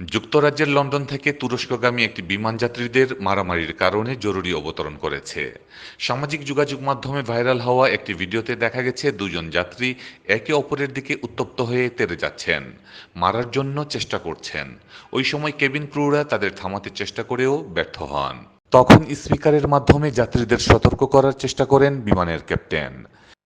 যুক্তরাজ্যের লন্ডন থেকে তুরস্কগামী একটি বিমান যাত্রীদের মারামারির কারণে জরুরি অবতরণ করেছে। সামাজিক যোগাযোগ মাধ্যমে ভাইরাল হওয়া একটি ভিডিওতে দেখা গেছে, দুজন যাত্রী একে অপরের দিকে উত্তপ্ত হয়ে তেরে যাচ্ছেন, মারার জন্য চেষ্টা করছেন। ওই সময় কেবিন ক্রুরা তাদের থামাতে চেষ্টা করেও ব্যর্থ হন। তখন স্পিকারের মাধ্যমে যাত্রীদের সতর্ক করার চেষ্টা করেন বিমানের ক্যাপ্টেন।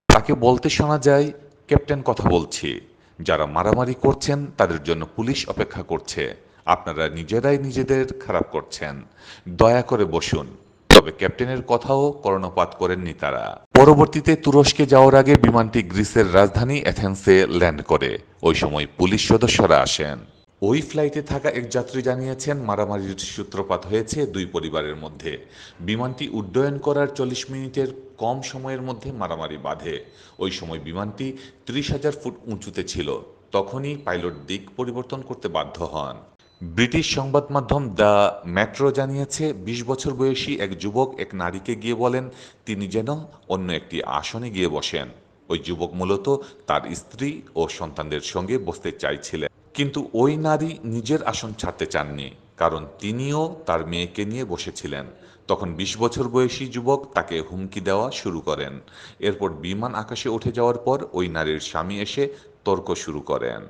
তাকে বলতে শোনা যায়, ক্যাপ্টেন, কথা বলছি। যারা মারামারি করছেন, তাদের জন্য পুলিশ অপেক্ষা করছে। আপনারা নিজেরাই নিজেদের খারাপ করছেন। দয়া করে বসুন। তবে ক্যাপ্টেনের কথাও কর্ণপাত করেননি তারা। পরবর্তীতে তুরস্কে যাওয়ার আগে বিমানটি গ্রিসের রাজধানী এথেন্সে ল্যান্ড করে। ওই সময় পুলিশ সদস্যরা আসেন। ওই ফ্লাইটে থাকা এক যাত্রী জানিয়েছেন, মারামারির সূত্রপাত হয়েছে দুই পরিবারের মধ্যে। বিমানটি উড্ডয়ন করার চল্লিশ মিনিটের কম সময়ের মধ্যে মারামারি বাধে। ওই সময় বিমানটি ত্রিশ হাজার ফুট উঁচুতে ছিল। তখনই পাইলট দিক পরিবর্তন করতে বাধ্য হন। ব্রিটিশ সংবাদ মাধ্যম দ্য মেট্রো জানিয়েছে, বিশ বছর বয়সী এক যুবক এক নারীকে গিয়ে বলেন, তিনি যেন অন্য একটি আসনে গিয়ে বসেন। ওই যুবক মূলত তার স্ত্রী ও সন্তানদের সঙ্গে বসতে চাইছিলেন। কিন্তু ওই নারী নিজের আসন ছাড়তে চাননি, কারণ তিনিও তার মেয়েকে নিয়ে বসেছিলেন। তখন বিশ বছর বয়সী যুবক তাকে হুমকি দেওয়া শুরু করেন। এরপর বিমান আকাশে উঠে যাওয়ার পর ওই নারীর স্বামী এসে তর্ক শুরু করেন।